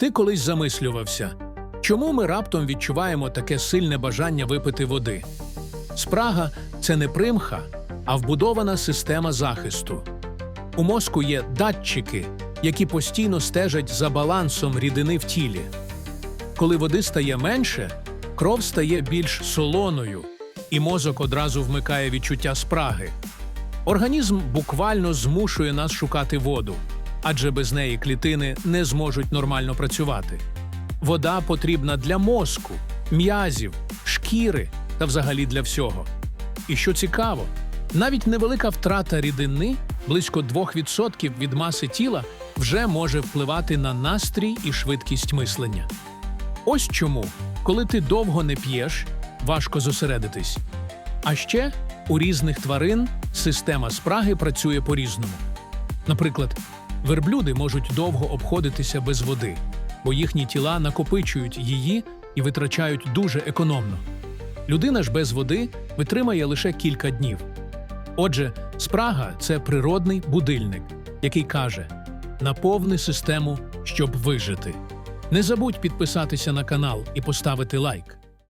Ти колись замислювався, чому ми раптом відчуваємо таке сильне бажання випити води? Спрага це не примха, а вбудована система захисту. У мозку є датчики, які постійно стежать за балансом рідини в тілі. Коли води стає менше, кров стає більш солоною, і мозок одразу вмикає відчуття спраги. Організм буквально змушує нас шукати воду, адже без неї клітини не зможуть нормально працювати. Вода потрібна для мозку, м'язів, шкіри та взагалі для всього. І що цікаво, навіть невелика втрата рідини, близько 2% від маси тіла, вже може впливати на настрій і швидкість мислення. Ось чому, коли ти довго не п'єш, важко зосередитись. А ще у різних тварин система спраги працює по-різному. Наприклад, верблюди можуть довго обходитися без води, бо їхні тіла накопичують її і витрачають дуже економно. Людина ж без води витримає лише кілька днів. Отже, спрага це природний будильник, який каже: наповни систему, щоб вижити. Не забудь підписатися на канал і поставити лайк.